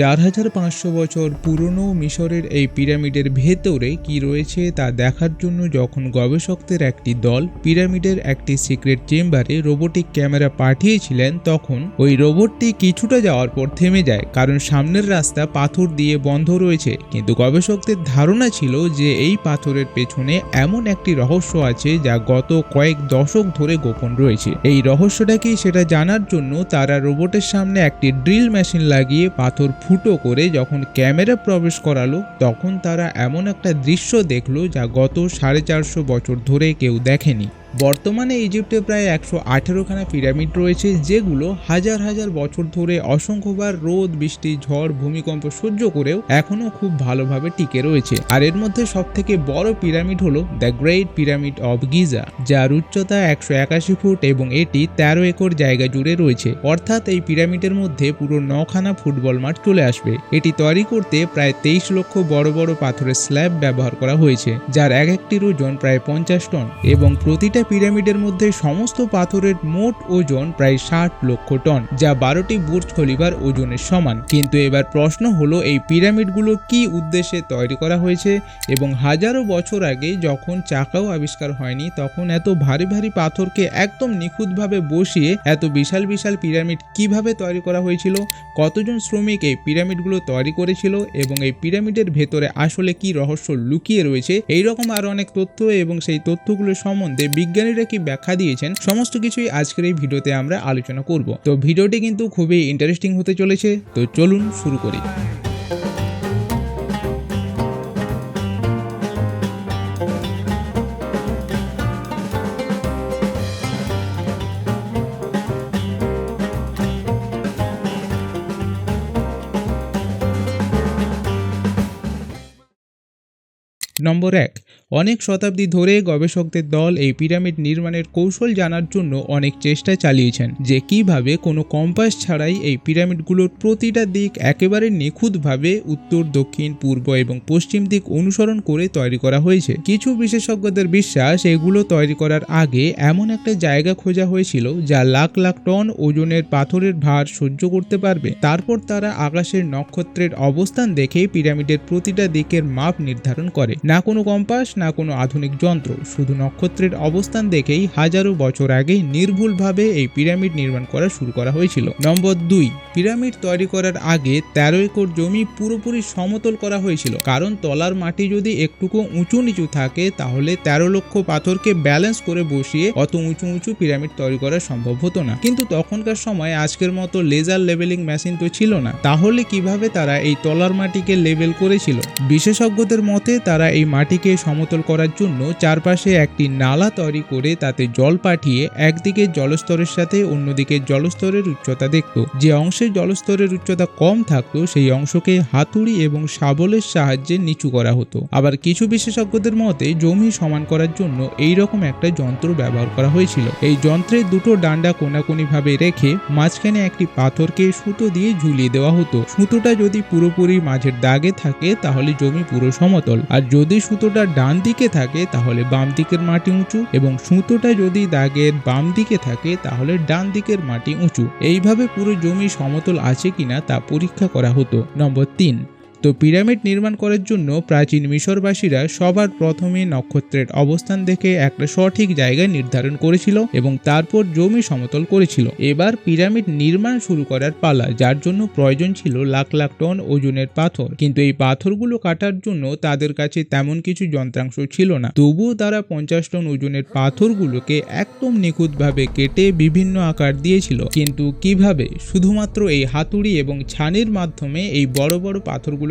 চার হাজার পাঁচশো বছর পুরনো মিশরের এই পিরামিডের ভেতরে কি রয়েছে তা দেখার জন্য যখন গবেষকদের একটি দল পিরামিডের একটি সিক্রেট চেম্বারে রোবোটিক ক্যামেরা পাঠিয়েছিলেন, তখন ওই রোবটটি কিছুটা যাওয়ার পর থেমে যায়, কারণ সামনের রাস্তা পাথর দিয়ে বন্ধ রয়েছে। কিন্তু গবেষকদের ধারণা ছিল যে এই পাথরের পেছনে এমন একটি রহস্য আছে যা গত কয়েক দশক ধরে গোপন রয়েছে। এই রহস্যটা কি সেটা জানার জন্য তারা রোবটের সামনে একটি ড্রিল মেশিন লাগিয়ে পাথর ফুটো করে যখন ক্যামেরা প্রবেশ করালো, তখন তারা এমন একটা দৃশ্য দেখল যা গত সাড়ে চারশো বছর ধরে কেউ দেখেনি। বর্তমানে ইজিপ্টে প্রায় একশো আঠেরোখানা পিরামিড রয়েছে, যেগুলো হাজার হাজার বছর ধরে অসংখ্যবার রোদ, বৃষ্টি, ঝড়, ভূমিকম্প সহ্য করেও এখনও খুব ভালোভাবে টিকে রয়েছে। আর এর মধ্যে সব থেকে বড় পিরামিড হলো the Great Pyramid of Giza, যার উচ্চতা একশো একাশি ফুট এবং এটি তেরো একর জায়গা জুড়ে রয়েছে। অর্থাৎ এই পিরামিডের মধ্যে পুরো নখানা ফুটবল মাঠ চলে আসবে। এটি তৈরি করতে প্রায় তেইশ লক্ষ বড় বড় পাথরের স্ল্যাব ব্যবহার করা হয়েছে, যার এক একটির ওজন প্রায় পঞ্চাশ টন এবং প্রতিটা পিরামিডের মধ্যে সমস্ত পাথরের মোট ওজন প্রায় ষাট লক্ষ টন, যা বারোটি বুর্জ খলিফার ওজনের সমান। কিন্তু এবার প্রশ্ন হলো, এই পিরামিডগুলো কি উদ্দেশ্যে তৈরি করা হয়েছে? এবং হাজারো বছর আগে যখন চাকাও আবিষ্কার হয়নি, তখন এত ভারী ভারী পাথরকে একদম নিখুঁতভাবে বসিয়ে এত বিশাল বিশাল পিরামিড কীভাবে তৈরি করা হয়েছিল? কতজন শ্রমিক এই পিরামিডগুলো তৈরি করেছিল? এবং এই পিরামিডের ভেতরে আসলে কি রহস্য লুকিয়ে রয়েছে? এই রকম আরও অনেক তথ্য, এবং সেই তথ্যগুলো সম্বন্ধে বিজ্ঞানীরা কি ব্যাখ্যা দিয়েছেন, সমস্ত কিছুই আজকের এই ভিডিওতে আমরা আলোচনা করব। তো ভিডিওটি কিন্তু খুবই ইন্টারেস্টিং হতে চলেছে। তো চলুন শুরু করি। নম্বর এক। অনেক শতাব্দী ধরে গবেষকদের দল এই পিরামিড নির্মাণের কৌশল জানার জন্য অনেক চেষ্টা চালিয়েছেন যে কীভাবে কোনো কম্পাস ছাড়াই এই পিরামিডগুলোর প্রতিটা দিক একেবারে নিখুঁতভাবে উত্তর, দক্ষিণ, পূর্ব এবং পশ্চিম দিক অনুসরণ করে তৈরি করা হয়েছে। কিছু বিশেষজ্ঞদের বিশ্বাস এগুলো তৈরি করার আগে এমন একটা জায়গা খোঁজা হয়েছিল যা লাখ লাখ টন ওজনের পাথরের ভার সহ্য করতে পারবে। তারপর তারা আকাশের নক্ষত্রের অবস্থান দেখে পিরামিডের প্রতিটা দিকের মাপ নির্ধারণ করে। না কোনো কম্পাস, না কোনো আধুনিক যন্ত্র, শুধু নক্ষত্রের অবস্থান দেখেই হাজারো বছর আগে নির্ভুলভাবে এই পিরামিড নির্মাণ করা শুরু করা হয়েছিল। নম্বর দুই, পিরামিড তৈরি করার আগে তেরো একর জমি পুরোপুরি সমতল করা হয়েছিল। কারণ তলার মাটি যদি একটুকু উঁচু নিচু থাকে, তাহলে তেরো লক্ষ পাথরকে ব্যালেন্স করে বসিয়ে অত উঁচু উঁচু পিরামিড তৈরি করা সম্ভব হতো না। কিন্তু তখনকার সময় আজকের মতো লেজার লেভেলিং মেশিন তো ছিল না। তাহলে কীভাবে তারা এই তলার মাটিকে লেভেল করেছিল? বিশেষজ্ঞদের মতে তারা এই মাটিকে সমতল করার জন্য চারপাশে একটি নালা তৈরি করে তাতে জল পাঠিয়ে একদিকে জলস্তরের সাথে অন্যদিকে জলস্তরের উচ্চতা দেখত। যে অংশে জলস্তরের উচ্চতা কম থাকতো, সেই অংশকে হাতুড়ি এবং শাবলের সাহায্যে নিচু করা হতো। আবার কিছু বিশেষজ্ঞদের মতে, জমি সমান করার জন্য এই রকম একটা যন্ত্র ব্যবহার করা হয়েছিল। এই যন্ত্রের দুটো ডান্ডা কোনাকুনি ভাবে রেখে মাঝখানে একটি পাথরকে সুতো দিয়ে ঝুলিয়ে দেওয়া হতো। সুতোটা যদি পুরোপুরি মাঝের দাগে থাকে, তাহলে জমি পুরো সমতল। আর যদি সুতোটা ডান দিকে থাকে, তাহলে বাম দিকের মাটি উঁচু এবং সুতোটা যদি দাগের বাম দিকে থাকে, তাহলে ডান দিকের মাটি উঁচু। এইভাবে পুরো জমি সমতল আছে কিনা তা পরীক্ষা করা হতো। নম্বর তিন। তো পিরামিড নির্মাণ করার জন্য প্রাচীন মিশরবাসীরা সবার প্রথমে নক্ষত্রের অবস্থান দেখে একটা সঠিক জায়গা নির্ধারণ করেছিল এবং তারপর জমি সমতল করেছিল। এবার পিরামিড নির্মাণ শুরু করার পালা, যার জন্য প্রয়োজন ছিল লাখ লাখ টন ওজনের পাথর। কিন্তু এই পাথরগুলো কাটার জন্য তাদের কাছে তেমন কিছু যন্ত্রাংশ ছিল না। তবুও তারা পঞ্চাশ টন ওজনের পাথরগুলোকে একদম নিখুঁতভাবে কেটে বিভিন্ন আকার দিয়েছিল। কিন্তু কীভাবে? শুধুমাত্র এই হাতুড়ি এবং ছানির মাধ্যমে এই বড় বড়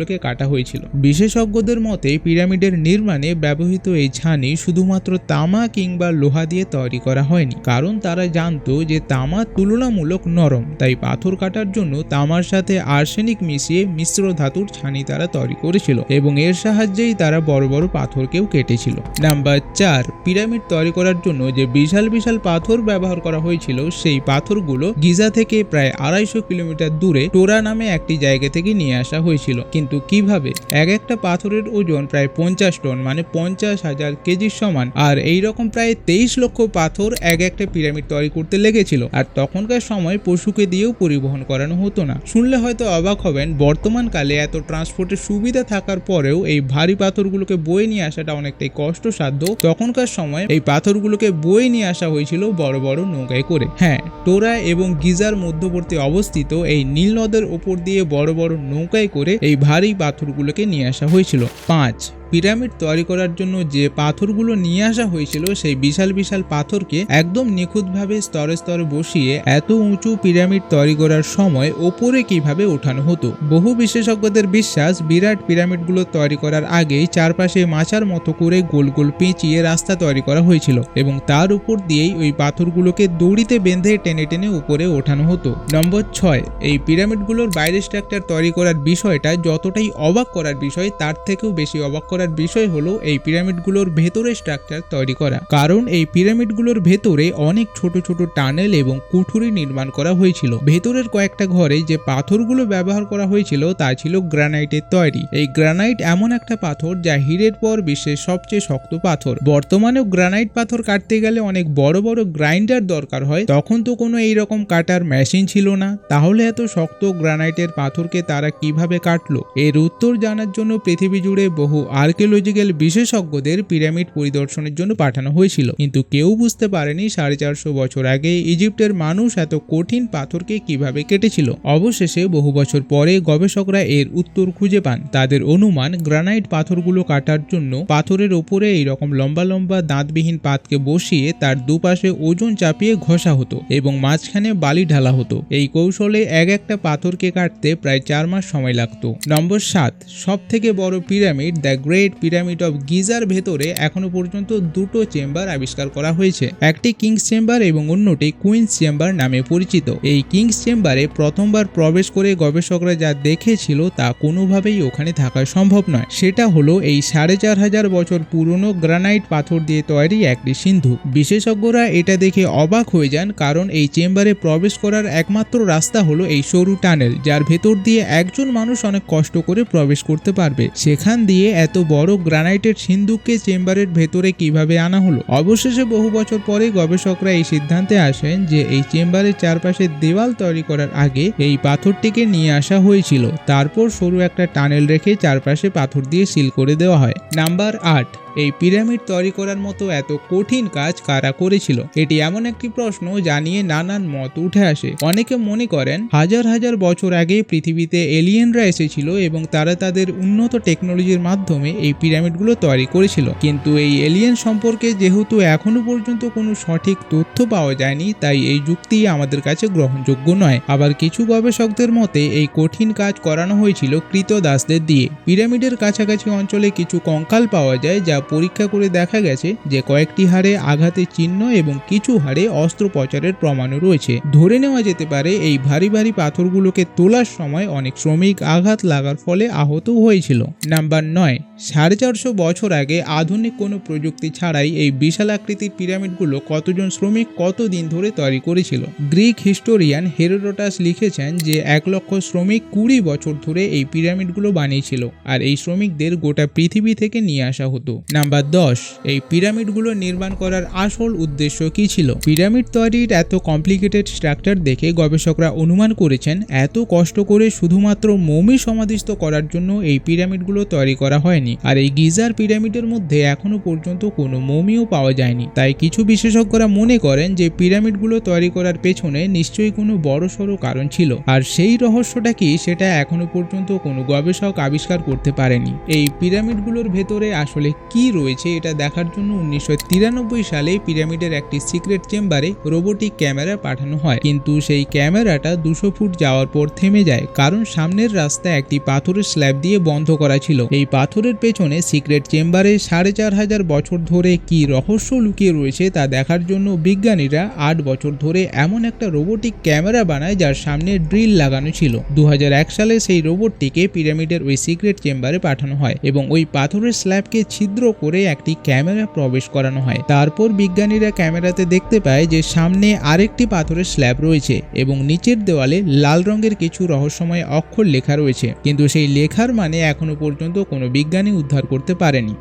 পাথরগুলোকে কাটা হয়েছিল। বিশেষজ্ঞদের মতে, পিরামিডের নির্মাণে ব্যবহৃত এই ছানি শুধুমাত্র তামা কিংবা লোহা দিয়ে তৈরি করা হয়নি। কারণ তারা জানতো যে তামা তুলনামূলক নরম, তাই পাথর কাটার জন্য তামার সাথে আর্সেনিক মিশিয়ে মিশ্র ধাতুর ছানি তারা তৈরি করেছিল এবং এর সাহায্যেই তারা বড় বড় পাথরকেও কেটেছিল। নাম্বার চার, পিরামিড তৈরি করার জন্য যে বিশাল বিশাল পাথর ব্যবহার করা হয়েছিল, সেই পাথরগুলো গিজা থেকে প্রায় আড়াইশো কিলোমিটার দূরে টোরা নামে একটি জায়গা থেকে নিয়ে আসা হয়েছিল। কিন্তু কিন্তু কীভাবে? এক একটা পাথরের ওজন প্রায় পঞ্চাশ টন মানে পঞ্চাশ হাজার কেজির সমান। আর এই রকম প্রায় তেইশ লক্ষ পাথর এক একটা পিরামিড তৈরি করতে লেগেছিল। আর তখনকার সময় পশুকে দিয়েও পরিবহন করানো হতো না। শুনলে হয়তো অবাক হবেন বর্তমানকালে এত ট্রান্সপোর্টের সুবিধা থাকার পরেও এই ভারী পাথরগুলোকে বয়ে নিয়ে আসাটা অনেকটাই কষ্টসাধ্য। তখনকার সময় এই পাথরগুলোকে বয়ে নিয়ে আসা হয়েছিল বড় বড় নৌকায় করে। হ্যাঁ টোরা এবং গিজার মধ্যবর্তী অবস্থিত এই নীল নদের ওপর দিয়ে বড় বড় নৌকায় করে এই ভারী পাথরগুলোকে নিয়ে আসা হয়েছিল। পাঁচ পিরামিড তৈরি করার জন্য যে পাথরগুলো নিয়ে আসা হয়েছিল, সেই বিশাল বিশাল পাথরকে একদম নিখুঁতভাবে স্তরে স্তরে বসিয়ে এত উঁচু পিরামিড তৈরি করার সময় ওপরে কীভাবে ওঠানো হতো? বহু বিশেষজ্ঞদের বিশ্বাস, বিরাট পিরামিডগুলো তৈরি করার আগেই চারপাশে মাচার মতো করে গোল গোল পেঁচিয়ে রাস্তা তৈরি করা হয়েছিল এবং তার উপর দিয়েই ওই পাথরগুলোকে দড়িতে বেঁধে টেনে টেনে উপরে ওঠানো হতো। নম্বর ছয়, এই পিরামিডগুলোর বাইরে স্ট্রাকচার তৈরি করার বিষয়টা যতটাই অবাক করার বিষয়, তার থেকেও বেশি অবাক করার বিষয় হলো এই পিরামিডগুলোর ভেতরে স্ট্রাকচার তৈরি করা। কারণ এই পিরামিডগুলোর ভেতরে অনেক ছোট ছোট টানেল এবং কুঠুরি নির্মাণ করা হয়েছিল। ভেতরের কয়েকটা ঘরে যে পাথরগুলো ব্যবহার করা হয়েছিল তা ছিল গ্রানাইটের তৈরি। এই গ্রানাইট এমন একটা পাথর যা হীরের পর বিশ্বের সবচেয়ে শক্ত পাথর। বর্তমানেও গ্রানাইট পাথর কাটতে গেলে অনেক বড় বড় গ্রাইন্ডার দরকার হয়। তখন তো কোনো এইরকম কাটার মেশিন ছিল না। তাহলে এত শক্ত গ্রানাইটের পাথরকে তারা কীভাবে কাটলো? এর উত্তর জানার জন্য পৃথিবী জুড়ে বহু আর্কিওলজিক্যাল বিশেষজ্ঞদের পিরামিড পরিদর্শনের জন্য পাঠানো হয়েছিল। কিন্তু কেউ বুঝতে পারেনি সাড়ে চারশো বছর আগে ইজিপ্টের মানুষ এত কঠিন পাথরকে কীভাবে কেটেছিল। অবশেষে বহু বছর পরে গবেষকরা এর উত্তর খুঁজে পান। তাদের অনুমান, গ্রানাইট পাথরগুলো কাটার জন্য পাথরের ওপরে এইরকম লম্বা লম্বা দাঁতবিহীন পাতকে বসিয়ে তার দুপাশে ওজন চাপিয়ে ঘষা হতো এবং মাঝখানে বালি ঢালা হতো। এই কৌশলে এক একটা পাথরকে কাটতে প্রায় চার মাস সময় লাগতো। নম্বর সাত সব থেকে বড় pyramid the Great Pyramid of geyser ভেতরে এখনও পর্যন্ত দুটো চেম্বার আবিষ্কার করা হয়েছে। একটি কিংস চেম্বার এবং অন্যটি কুইন্স চেম্বার নামে পরিচিত। এই কিংস চেম্বারে প্রথমবার প্রবেশ করে গবেষকরা যা দেখেছিল তা কোনোভাবেই ওখানে থাকা সম্ভব নয়। সেটা হলো এই সাড়ে চার হাজার বছর পুরনো গ্রানাইট পাথর দিয়ে তৈরি একটি সিন্ধু। বিশেষজ্ঞরা এটা দেখে অবাক হয়ে যান কারণ এই চেম্বারে প্রবেশ করার একমাত্র রাস্তা হলো এই সরু টানেল, যার ভেতর দিয়ে একজন মানুষ অনেক কষ্ট করে প্রবেশ করতে পারবে। সেখান দিয়ে এত বড় গ্রানাইটের সিন্ধুককে চেম্বারের ভেতরে কীভাবে আনা হলো? অবশেষে বহু বছর পরে গবেষকরা এই সিদ্ধান্তে আসেন যে এই চেম্বারের চারপাশে দেওয়াল তৈরি করার আগে এই পাথরটিকে নিয়ে আসা হয়েছিল। তারপর সরু একটা টানেল রেখে চারপাশে পাথর দিয়ে সিল করে দেওয়া হয়। নাম্বার আট এই পিরামিড তৈরি করার মতো এত কঠিন কাজ কারা করেছিল? এটি এমন একটি প্রশ্ন যা নিয়ে নানান মত উঠে আসে। অনেকে মনে করেন, হাজার হাজার বছর আগে পৃথিবীতে এলিয়েনরা এসেছিল এবং তারা তাদের উন্নত টেকনোলজির মাধ্যমে এই পিরামিডগুলো তৈরি করেছিল। কিন্তু এই এলিয়েন সম্পর্কে যেহেতু এখনও পর্যন্ত কোনো সঠিক তথ্য পাওয়া যায়নি, তাই এই যুক্তি আমাদের কাছে গ্রহণযোগ্য নয়। আবার কিছু গবেষকদের মতে, এই কঠিন কাজ করানো হয়েছিল কৃতদাসদের দিয়ে। পিরামিডের কাছাকাছি অঞ্চলে কিছু কঙ্কাল পাওয়া যায় যা পরীক্ষা করে দেখা গেছে যে কয়েকটি হাড়ে আঘাতের চিহ্ন এবং কিছু হাড়ে অস্ত্রোপচারের প্রমাণও রয়েছে। ধরে নেওয়া যেতে পারে এই ভারী ভারী পাথরগুলোকে তোলার সময় অনেক শ্রমিক আঘাত লাগার ফলে আহত হয়েছিল। নাম্বার নয়, সাড়ে চারশো বছর আগে আধুনিক কোনো প্রযুক্তি ছাড়াই এই বিশাল আকৃতির পিরামিডগুলো কতজন শ্রমিক কতদিন ধরে তৈরি করেছিল? গ্রিক হিস্টোরিয়ান হেরোডোটাস লিখেছেন যে এক লক্ষ শ্রমিক কুড়ি বছর ধরে এই পিরামিডগুলো বানিয়েছিল, আর এই শ্রমিকদের গোটা পৃথিবী থেকে নিয়ে আসা হতো। নাম্বার দশ, এই পিরামিডগুলো নির্মাণ করার আসল উদ্দেশ্য কি ছিল? পিরামিড তৈরির এত কমপ্লিকেটেড স্ট্রাকচার দেখে গবেষকরা অনুমান করেছেন, এত কষ্ট করে শুধুমাত্র মমি সমাধিস্থ করার জন্য এই পিরামিডগুলো তৈরি করা হয়নি। আর এই গিজার পিরামিডের মধ্যে এখনও পর্যন্ত কোনো মমিও পাওয়া যায়নি। তাই কিছু বিশেষজ্ঞরা মনে করেন যে পিরামিডগুলো তৈরি করার পেছনে নিশ্চয়ই কোনো বড়সড় কারণ ছিল। আর সেই রহস্যটা কি, সেটা এখনও পর্যন্ত কোনো গবেষক আবিষ্কার করতে পারেনি। এই পিরামিডগুলোর ভেতরে আসলে কি রয়েছে এটা দেখার জন্য উনিশশো তিরানব্বই সালে পিরামিডের একটি সিক্রেট চেম্বারে রোবোটিক ক্যামেরা পাঠানো হয়। কিন্তু সেই ক্যামেরাটা দুশো ফুট যাওয়ার পর থেমে যায়। কারণ সামনের রাস্তা একটি পাথরের স্ল্যাব দিয়ে বন্ধ করা ছিল। এই পাথরের পেছনে সিক্রেট চেম্বারে সাড়ে চার হাজার বছর ধরে কি রহস্য লুকিয়ে রয়েছে তা দেখার জন্য বিজ্ঞানীরা আট বছর ধরে এমন একটা রোবোটিক ক্যামেরা বানায় যার সামনে ড্রিল লাগানো ছিল। দু হাজার এক সালে সেই রোবটটিকে পিরামিডের ওই সিক্রেট চেম্বারে পাঠানো হয় এবং ওই পাথরের স্ল্যাবকে ছিদ্র করে একটি ক্যামেরা প্রবেশ করানো হয়। তারপর বিজ্ঞানীরা ক্যামেরাতে দেখতে পায় যে সামনে আরেকটি পাথরের স্ল্যাব রয়েছে এবং নিচের দেওয়ালে লাল রঙের কিছু রহস্যময় অক্ষর লেখা রয়েছে। কিন্তু সেই লেখার মানে এখনও পর্যন্ত কোনো বিজ্ঞানী উদ্ধার করতে পারেনি।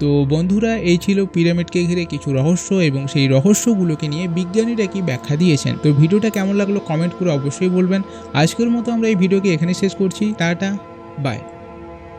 তো বন্ধুরা, এই ছিল পিরামিডকে ঘিরে কিছু রহস্য এবং সেই রহস্যগুলোকে নিয়ে বিজ্ঞানীরা কি ব্যাখ্যা দিয়েছেন। তো ভিডিওটা কেমন লাগল কমেন্ট করে অবশ্যই বলবেন। আজকের মতো আমরা এই ভিডিওকে এখানে শেষ করছি। Tata, bye.